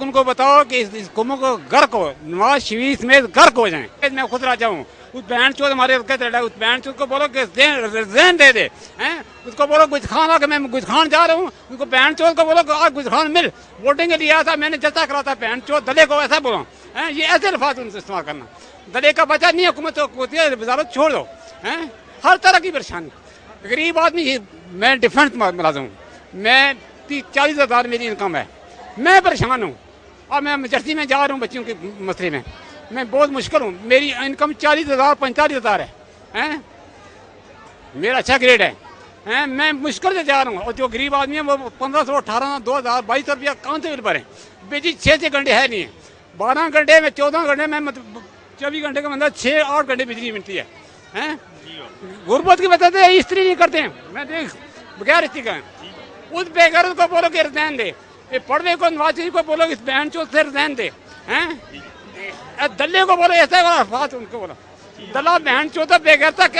ان کو بتاؤ کہ اس, قوموں کو غرق ہو نواز شریف میں غرق ہو جائیں۔ میں خود راجا ہوں اس بینڈ چوت ہمارے کہتے رہا اس بینڈ چوت کو بولو کہ ذہن دے دے اس کو بولو گج خان آ کہ میں گج خان جا رہا ہوں۔ ان کو بینڈ چوت کو بولو کہ آ گج خان مل۔ ووٹنگ کے لیے آیا تھا میں نے جلسہ کرا تھا بینڈ چوت دلے کو ایسا بولو۔ یہ ایسے الفاظ ان سے استعمال کرنا۔ دلے کا بچہ نہیں حکومت ہوتی ہے وزارت چھوڑ دو۔ ہر طرح کی پریشانی۔ غریب آدمی میں ڈیفینس ملازم ہوں۔ میں چالیس ہزار میری انکم ہے۔ میں پریشان ہوں اور میں جرسی میں جا رہا ہوں بچوں کے مسئلے میں۔ میں بہت مشکل ہوں۔ میری انکم چالیس ہزار، پینتالیس ہزار ہے۔ میرا اچھا گریڈ ہے۔ میں مشکل سے جا رہا ہوں۔ اور جو غریب آدمی ہے وہ پندرہ سو، اٹھارہ دو ہزار، بائیس سو روپیہ کہاں سے مل پا رہے ہیں بجلی چھ چھ گھنٹے ہے نہیں۔ ہے بارہ گھنٹے میں، چودہ گھنٹے میں مطلب چوبیس گھنٹے کا مطلب چھ آٹھ گھنٹے بجلی ملتی ہے۔ غربت کی وجہ سے استری نہیں کرتے ہیں۔ میں دیکھ، بغیر استری کا اس بے گھر کو بولو کہ رزین دے۔ یہ پڑھنے کو نواز شریف کو بولو اس بہن چو سے رزین دے، ہیں؟ دلے کو بولو ایسا والا ان کو بولو۔ دلہ بہن چوتھا بے گھر تک